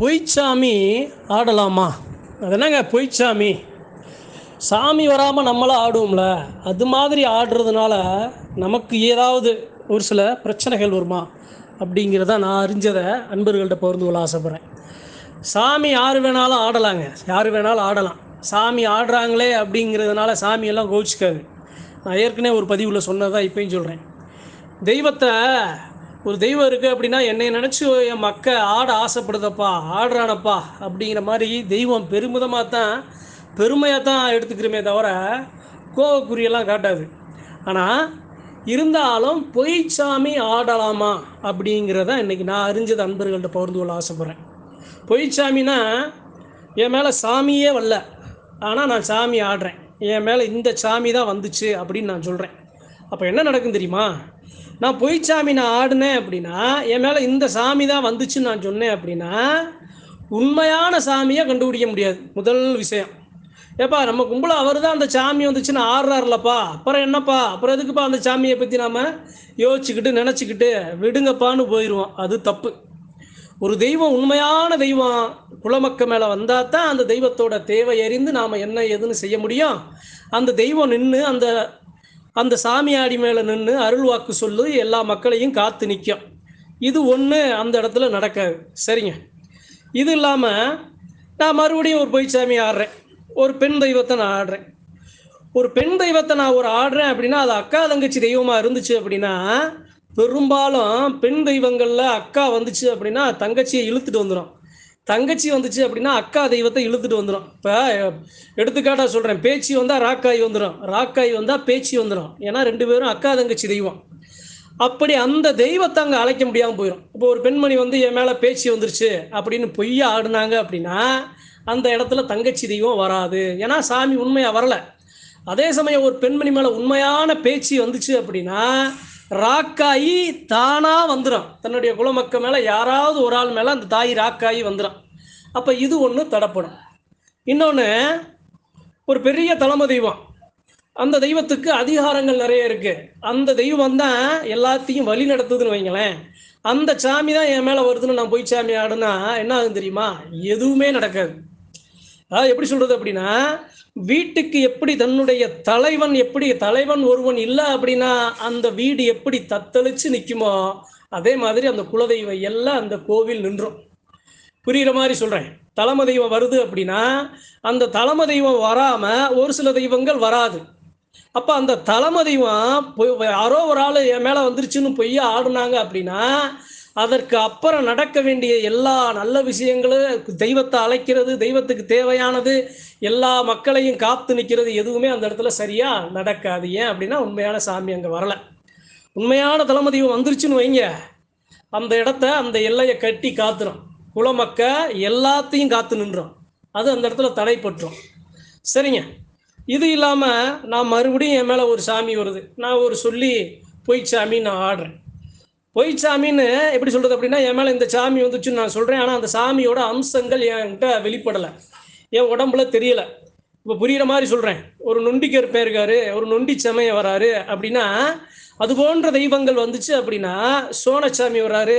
பொய்ச்சாமி ஆடலாமா? அது என்னங்க பொய்ச்சாமி? சாமி வராமல் நம்மளாம் ஆடுவோம்ல அது மாதிரி ஆடுறதுனால நமக்கு ஏதாவது ஒரு சில பிரச்சனைகள் வருமா? அப்படிங்கிறத நான் அறிஞ்சதை அன்பர்கள்ட்ட பகிர்ந்து கொள்ள ஆசைப்பட்றேன். சாமி யார் வேணாலும் ஆடலாங்க. யார் வேணாலும் ஆடலாம். சாமி ஆடுறாங்களே அப்படிங்கிறதுனால சாமியெல்லாம் கோவிச்சுக்காது. நான் ஏற்கனவே ஒரு பதிவில் சொன்னதான் இப்பயும் சொல்கிறேன் தெய்வத்தை ஒரு தெய்வம் இருக்குது அப்படின்னா என்னை நினச்சி என் மக்க ஆட ஆசைப்படுதப்பா ஆடுறானப்பா அப்படிங்கிற மாதிரி தெய்வம் பெருமிதமாக தான் பெருமையாக தான் எடுத்துக்கிறோமே தவிர கோவக்குறியெல்லாம் காட்டாது. ஆனால் இருந்தாலும் பொய் சாமி ஆடலாமா அப்படிங்கிறத இன்றைக்கி நான் அறிஞ்சது அன்பர்கள்ட்ட பகிர்ந்து கொள்ள ஆசைப்பட்றேன். பொய்ச்சாமினா என் மேலே சாமியே வரல. ஆனால் நான் சாமி ஆடுறேன். என் மேலே இந்த சாமி தான் வந்துச்சு அப்படின்னு நான் சொல்கிறேன் அப்போ என்ன நடக்கும் தெரியுமா? நான் பொய் சாமி நான் ஆடினேன் அப்படின்னா என் மேலே இந்த சாமி தான் வந்துச்சுன்னு நான் சொன்னேன் அப்படின்னா உண்மையான சாமியை கண்டுபிடிக்க முடியாது. முதல் விஷயம். ஏப்பா நம்ம கும்பல அவர் தான் அந்த சாமி வந்துச்சுன்னு ஆடுறாருலப்பா. அப்புறம் என்னப்பா? அப்புறம் எதுக்குப்பா அந்த சாமியை பற்றி நாம் யோசிச்சுக்கிட்டு நினச்சிக்கிட்டு விடுங்கப்பான்னு போயிடுவோம் அது தப்பு. ஒரு தெய்வம் உண்மையான தெய்வம் குலமக்க மேலே வந்தால் தான் அந்த தெய்வத்தோட தேவை அறிந்து நாம் என்ன ஏதுன்னு செய்ய முடியும்? அந்த தெய்வம் நின்று அந்த அந்த சாமியாடி மேலே நின்று அருள் வாக்கு சொல்லு எல்லா மக்களையும் காத்து நிற்கும் இது ஒன்று அந்த இடத்துல நடக்காது. சரிங்க. இது இல்லாமல் நான் மறுபடியும் ஒரு பொய் சாமி ஆடுறேன். ஒரு பெண் தெய்வத்தை நான் ஆடுறேன். ஒரு பெண் தெய்வத்தை நான் ஒரு ஆடுறேன் அப்படின்னா அது அக்கா தங்கச்சி தெய்வமாக இருந்துச்சு அப்படின்னா பெரும்பாலும் பெண் தெய்வங்களில் அக்கா வந்துச்சு அப்படின்னா தங்கச்சியை இழுத்துட்டு வந்துடும் தங்கச்சி வந்துச்சு அப்படின்னா அக்கா தெய்வத்தை இழுத்துட்டு வந்துடும் இப்போ எடுத்துக்காட்டாக சொல்கிறேன் பேச்சு வந்தால் ராக்காய் வந்துடும் ராக்காய் வந்தால் பேச்சு வந்துடும் ஏன்னா ரெண்டு பேரும் அக்கா தங்கச்சி தெய்வம். அப்படி அந்த தெய்வத்தை அங்கே அழைக்க முடியாமல் போயிடும் இப்போ ஒரு பெண்மணி வந்து என் மேலே பேச்சு வந்துருச்சு அப்படின்னு பொய்யா ஆடினாங்க அப்படின்னா அந்த இடத்துல தங்கச்சி தெய்வம் வராது. ஏன்னா சாமி உண்மையாக வரலை. அதே சமயம் ஒரு பெண்மணி மேலே உண்மையான பேச்சு வந்துச்சு அப்படின்னா ராக்காயி தானாக வந்துடும் தன்னுடைய குலமக்க மேலே யாராவது ஒரு ஆள் மேலே அந்த தாய் ராக்காயி வந்துடும் அப்போ இது ஒன்று தடப்படும். இன்னொன்று ஒரு பெரிய தலைமை தெய்வம். அந்த தெய்வத்துக்கு அதிகாரங்கள் நிறைய இருக்குது அந்த தெய்வம் தான் எல்லாத்தையும் வழி நடத்துதுன்னு வைங்களேன். அந்த சாமி தான் என் மேலே வருதுன்னு நான் போய் சாமி ஆடுனா என்ன ஆகும் தெரியுமா? எதுவுமே நடக்காது. அதாவது எப்படி சொல்கிறது அப்படின்னா வீட்டுக்கு எப்படி தன்னுடைய தலைவன் எப்படி தலைவன் ஒருவன் இல்லை அப்படின்னா அந்த வீடு எப்படி தத்தளிச்சு நிற்குமோ அதே மாதிரி அந்த குலதெய்வம் எல்லாம் அந்த கோவில் நின்றும். புரிகிற மாதிரி சொல்கிறேன் தலைமை தெய்வம் வருது அப்படின்னா அந்த தலைமை தெய்வம் வராமல் ஒரு சில தெய்வங்கள் வராது. அப்போ அந்த தலைமை தெய்வம் பொய் யாரோ ஒரு ஆள் என் மேலே வந்துருச்சுன்னு பொய்யா ஆடுனாங்க அப்படின்னா அதற்கு அப்புறம் நடக்க வேண்டிய எல்லா நல்ல விஷயங்களும் தெய்வத்தை அழைக்கிறது தெய்வத்துக்கு தேவையானது எல்லா மக்களையும் காத்து நிற்கிறது எதுவுமே அந்த இடத்துல சரியாக நடக்காது. ஏன் அப்படின்னா உண்மையான சாமி அங்கே வரலை. உண்மையான தலைமை தெய்வம் வந்துருச்சுன்னு வைங்க. அந்த இடத்த அந்த எல்லையை கட்டி காத்துரும். குலமக்க எல்லாத்தையும் காத்து நின்றோம். அது அந்த இடத்துல தடைப்பட்டுரும். சரிங்க. இது இல்லாமல் நான் மறுபடியும் என் மேலே ஒரு சாமி வருது. நான் ஒரு சொல்லி பொய் சாமி நான் ஆடுறேன். பொய் சாமின்னு எப்படி சொல்கிறது அப்படின்னா என் மேலே இந்த சாமி வந்துச்சுன்னு நான் சொல்கிறேன் ஆனால் அந்த சாமியோட அம்சங்கள் என்கிட்ட வெளிப்படலை. என் உடம்புல தெரியலை. இப்போ புரிகிற மாதிரி சொல்கிறேன் ஒரு நொண்டி கருப்பேன் இருக்காரு ஒரு நொண்டி சமய வராரு அப்படின்னா அது போன்ற தெய்வங்கள் வந்துச்சு அப்படின்னா சோனசாமி வராரு.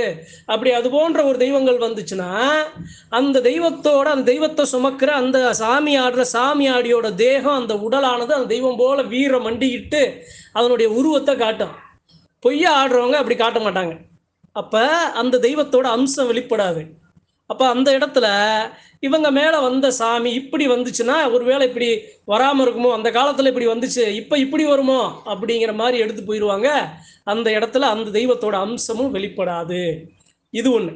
அப்படி அது போன்ற ஒரு தெய்வங்கள் வந்துச்சுன்னா அந்த தெய்வத்தோட அந்த தெய்வத்தை சுமக்கிற அந்த சாமி ஆடுற சாமி ஆடியோட தேகம் அந்த உடலானது அந்த தெய்வம் போல வீரம் மண்டிக்கிட்டு அதனுடைய உருவத்தை காட்டும். பொய்யா ஆடுறவங்க அப்படி காட்ட மாட்டாங்க. அப்போ அந்த தெய்வத்தோட அம்சம் வெளிப்படாது. அப்போ அந்த இடத்துல இவங்க மேலே வந்த சாமி இப்படி வந்துச்சுன்னா ஒருவேளை இப்படி வராமல் இருக்குமோ அந்த காலத்தில் இப்படி வந்துச்சு இப்போ இப்படி வருமோ அப்படிங்கிற மாதிரி எடுத்து போயிடுவாங்க அந்த இடத்துல அந்த தெய்வத்தோட அம்சமும் வெளிப்படாது. இது ஒன்று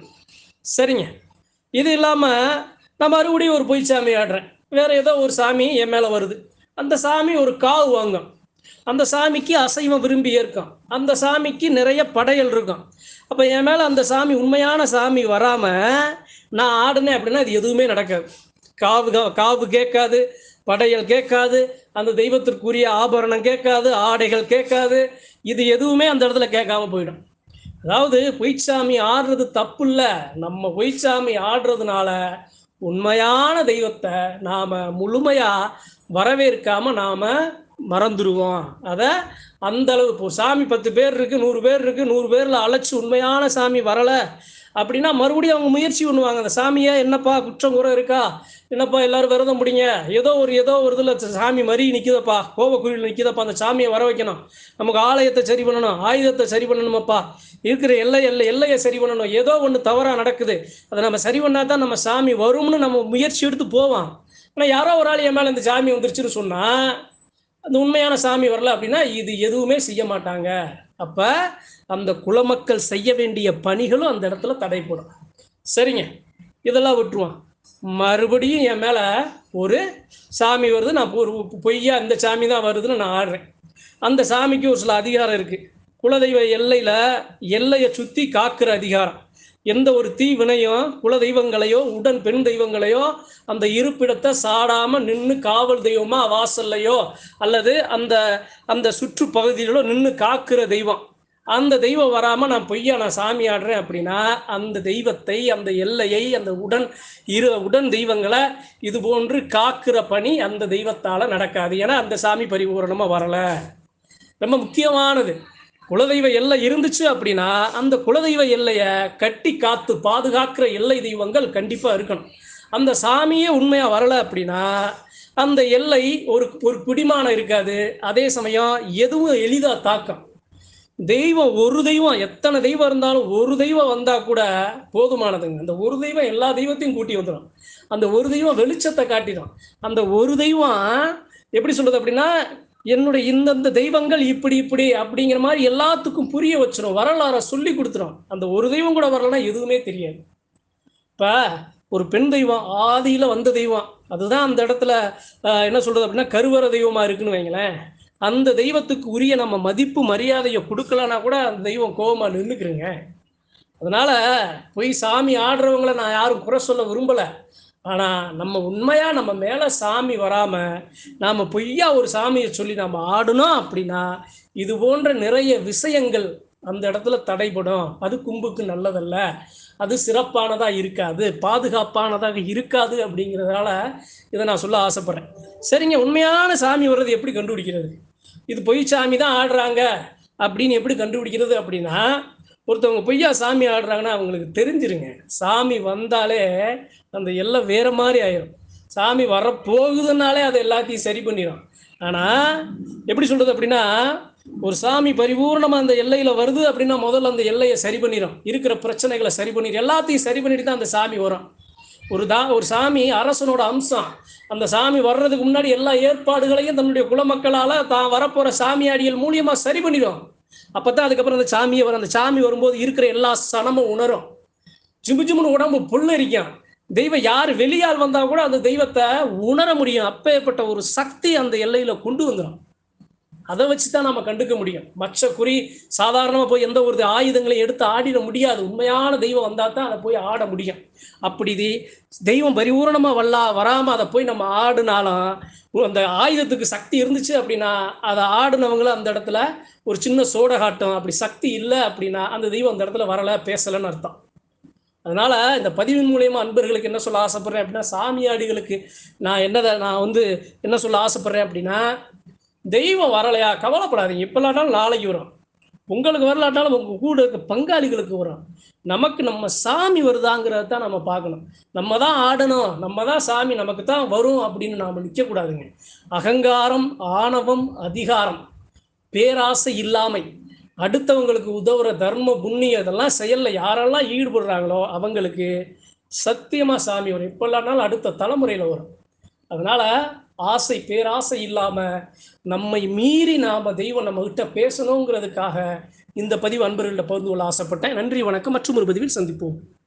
சரிங்க. இது இல்லாமல் நான் மறுபடியும் ஒரு பொய் சாமி ஆடுறேன். வேறு ஏதோ ஒரு சாமி என் மேலே வருது. அந்த சாமி ஒரு காவு வாங்கும். அந்த சாமிக்கு அசைவம் விரும்பி ஏற்கும். அந்த சாமிக்கு நிறைய படையல் இருக்கும். அப்போ என் மேலே அந்த சாமி உண்மையான சாமி வராமல் நான் ஆடினேன் அப்படின்னா அது எதுவுமே நடக்காது. காவு காவு கேட்காது படையல் கேட்காது அந்த தெய்வத்திற்குரிய ஆபரணம் கேட்காது ஆடைகள் கேட்காது இது எதுவுமே அந்த இடத்துல கேட்காம போயிடும். அதாவது பொய்ச்சாமி ஆடுறது தப்பு இல்லை நம்ம பொய்ச்சாமி ஆடுறதுனால உண்மையான தெய்வத்தை நாம் முழுமையாக வரவேற்காமல் நாம் மறந்துடுவோம் அதை அந்த அளவு இப்போ சாமி பத்து பேர் இருக்குது நூறு பேர் இருக்குது நூறு பேரில் அழைச்சி உண்மையான சாமி வரலை அப்படின்னா மறுபடியும் அவங்க முயற்சி பண்ணுவாங்க. அந்த சாமியை என்னப்பா குற்றம் குறை இருக்கா? என்னப்பா எல்லாரும் விரதம் முடிங்க. ஏதோ ஒரு ஏதோ ஒரு இதில் சாமி மறி நிற்குதப்பா கோபக்குழியில் நிற்குதப்பா அந்த சாமியை வர வைக்கணும். நமக்கு ஆலயத்தை சரி பண்ணணும் ஆயுதத்தை சரி பண்ணணுமப்பா. இருக்கிற எல்லை எல்லை எல்லையை சரி பண்ணணும். ஏதோ ஒன்று தவறாக நடக்குது. அதை நம்ம சரி பண்ணால் தான் நம்ம சாமி வரும்னு நம்ம முயற்சி எடுத்து போவோம். ஆனால் யாரோ ஒரு ஆள் என் மேலே இந்த சாமி வந்துருச்சுன்னு சொன்னால் அந்த உண்மையான சாமி வரல அப்படின்னா இது எதுவுமே செய்ய மாட்டாங்க. அப்போ அந்த குலமக்கள் செய்ய வேண்டிய பணிகளும் அந்த இடத்துல தடைப்படும் சரிங்க. இதெல்லாம் விட்டுருவான் மறுபடியும் என் மேலே ஒரு சாமி வருது நான் ஒரு பொய்யா இந்த சாமி தான் வருதுன்னு நான் ஆடுறேன். அந்த சாமிக்கு ஒரு சில அதிகாரம் இருக்குது குலதெய்வ எல்லையில் எல்லையை சுற்றி காக்கிற அதிகாரம். எந்த ஒரு தீ வினையும் குல தெய்வங்களையோ உடன் பெண் தெய்வங்களையோ அந்த இருப்பிடத்தை சாடாமல் நின்று காவல் தெய்வமா வாசல்லையோ அல்லது அந்த அந்த சுற்றுப்பகுதியிலோ நின்று காக்கிற தெய்வம். அந்த தெய்வம் வராமல் நான் பொய்யா நான் சாமி ஆடுறேன் அப்படின்னா அந்த தெய்வத்தை அந்த எல்லையை அந்த உடன் இரு உடன் தெய்வங்களை இது போன்று காக்கிற பணி அந்த தெய்வத்தால் நடக்காது. ஏன்னா அந்த சாமி பரிபூரணமாக வரலை. ரொம்ப முக்கியமானது. குலதெய்வ எல்லை இருந்துச்சு அப்படின்னா அந்த குலதெய்வ எல்லையை கட்டி காத்து பாதுகாக்கிற எல்லை தெய்வங்கள் கண்டிப்பாக இருக்கணும். அந்த சாமியே உண்மையாக வரலை அப்படின்னா அந்த எல்லை ஒரு ஒரு பிடிமானம் இருக்காது. அதே சமயம் எதுவும் எளிதாக தாக்கம். தெய்வம் ஒரு தெய்வம் எத்தனை தெய்வம் இருந்தாலும் ஒரு தெய்வம் வந்தால் கூட போதுமானதுங்க. அந்த ஒரு தெய்வம் எல்லா தெய்வத்தையும் கூட்டி வந்துடும் அந்த ஒரு தெய்வம் வெளிச்சத்தை காட்டிடும். அந்த ஒரு தெய்வம் எப்படி சொல்றது அப்படின்னா என்னுடைய இந்தந்த தெய்வங்கள் இப்படி இப்படி அப்படிங்கிற மாதிரி எல்லாத்துக்கும் புரிய வச்சிடும் வரலாறை சொல்லி கொடுத்துரும். அந்த ஒரு தெய்வம் கூட வரலன்னா எதுவுமே தெரியாது. இப்போ ஒரு பெண் தெய்வம் ஆதியில் வந்த தெய்வம் அதுதான் அந்த இடத்துல என்ன சொல்கிறது அப்படின்னா கருவற தெய்வமாக இருக்குன்னு வைங்களேன். அந்த தெய்வத்துக்கு உரிய நம்ம மதிப்பு மரியாதையை கொடுக்கலன்னா கூட அந்த தெய்வம் கோபமாக நின்றுக்குறேங்க அதனால் போய் சாமி ஆடுறவங்கள நான் யாரும் குறை சொல்ல விரும்பலை. ஆனால் நம்ம உண்மையாக நம்ம மேலே சாமி வராமல் நாம் பொய்யா ஒரு சாமியை சொல்லி நம்ம ஆடணும் அப்படின்னா இது போன்ற நிறைய விஷயங்கள் அந்த இடத்துல தடைபடும். அது கும்புக்கு நல்லதல்ல. அது சிறப்பானதாக இருக்காது. பாதுகாப்பானதாக இருக்காது அப்படிங்கிறதால இதை நான் சொல்ல ஆசைப்பட்றேன். சரிங்க உண்மையான சாமி வர்றது எப்படி கண்டுபிடிக்கிறது? இது பொய் சாமி தான் ஆடுறாங்க அப்படின்னு எப்படி கண்டுபிடிக்கிறது அப்படின்னா ஒருத்தவங்க பொய்யா சாமி ஆடுறாங்கன்னா அவங்களுக்கு தெரிஞ்சிருங்க. சாமி வந்தாலே அந்த எல்லாம் வேற மாதிரி ஆயிரும். சாமி வரப்போகுதுனாலே அதை எல்லாத்தையும் சரி பண்ணிடும் ஆனால் எப்படி சொல்றது அப்படின்னா ஒரு சாமி பரிபூர்ணமாக அந்த எல்லையில் வருது அப்படின்னா முதல்ல அந்த எல்லையை சரி பண்ணிடும் இருக்கிற பிரச்சனைகளை சரி பண்ணிடும் எல்லாத்தையும் சரி பண்ணிட்டு தான் அந்த சாமி வரும். ஒரு தா ஒரு சாமி அரசனோட அம்சம். அந்த சாமி வர்றதுக்கு முன்னாடி எல்லா ஏற்பாடுகளையும் தன்னுடைய குலமக்களால் தான் வரப்போகிற சாமியாடிகள் மூலியமாக சரி பண்ணிடும் அப்பதான் அதுக்கப்புறம் அந்த சாமியை வரும். அந்த சாமி வரும்போது இருக்கிற எல்லா சனமும் உணரும். ஜிமு ஜிமுன்னு உடம்பு புல்லரிக்கும். தெய்வம் யார் வெளியால் வந்தால் கூட அந்த தெய்வத்தை உணர முடியும். அப்பேற்பட்ட ஒரு சக்தி அந்த எல்லையில் கொண்டு வந்துடும் அதை வச்சு தான் நம்ம கண்டுக்க முடியும். மற்ற குறி சாதாரணமாக போய் எந்த ஒரு ஆயுதங்களையும் எடுத்து ஆடிட முடியாது. உண்மையான தெய்வம் வந்தால் தான் அதை போய் ஆட முடியும். அப்படி இது தெய்வம் பரிபூரணமாக வல்லா வராமல் அதை போய் நம்ம ஆடினாலும் அந்த ஆயுதத்துக்கு சக்தி இருந்துச்சு அப்படின்னா அதை ஆடினவங்களும் அந்த இடத்துல ஒரு சின்ன சோடகாட்டம் அப்படி சக்தி இல்லை அப்படின்னா அந்த தெய்வம் அந்த இடத்துல வரலை பேசலைன்னு அர்த்தம். அதனால இந்த பதிவின் மூலியமா அன்பர்களுக்கு என்ன சொல்ல ஆசைப்படுறேன் அப்படின்னா சாமியாடிகளுக்கு நான் என்னதை நான் வந்து என்ன சொல்ல ஆசைப்படுறேன் அப்படின்னா தெய்வம் வரலையா? கவலைப்படாதீங்க. இப்போலாட்டாலும் நாளைக்கு வரும். உங்களுக்கு வரலாட்டாலும் உங்கள் கூட இருக்க பங்காளிகளுக்கு வரும். நமக்கு நம்ம சாமி வருதாங்கிறத தான் நம்ம பார்க்கணும். நம்ம தான் ஆடணும். நம்ம தான் சாமி. நமக்கு தான் வரும் அப்படின்னு நாம் நிற்கக்கூடாதுங்க அகங்காரம் ஆணவம் அதிகாரம் பேராசை இல்லாமை அடுத்தவங்களுக்கு உதவுற தர்ம புண்ணியம் இதெல்லாம் செயலில் யாரெல்லாம் ஈடுபடுறாங்களோ அவங்களுக்கு சத்தியமாக சாமி வரும். இப்போல்லாம்னாலும் அடுத்த தலைமுறையில் வரும். அதனால் ஆசை பேராசை இல்லாமல் நம்மை மீறி நாம் தெய்வம் நம்ம கிட்ட பேசணுங்கிறதுக்காக இந்த பதிவு அன்பர்களில் பகிர்ந்து கொள்ள ஆசைப்பட்டேன். நன்றி வணக்கம். மற்றும் ஒரு பதிவில் சந்திப்போம்.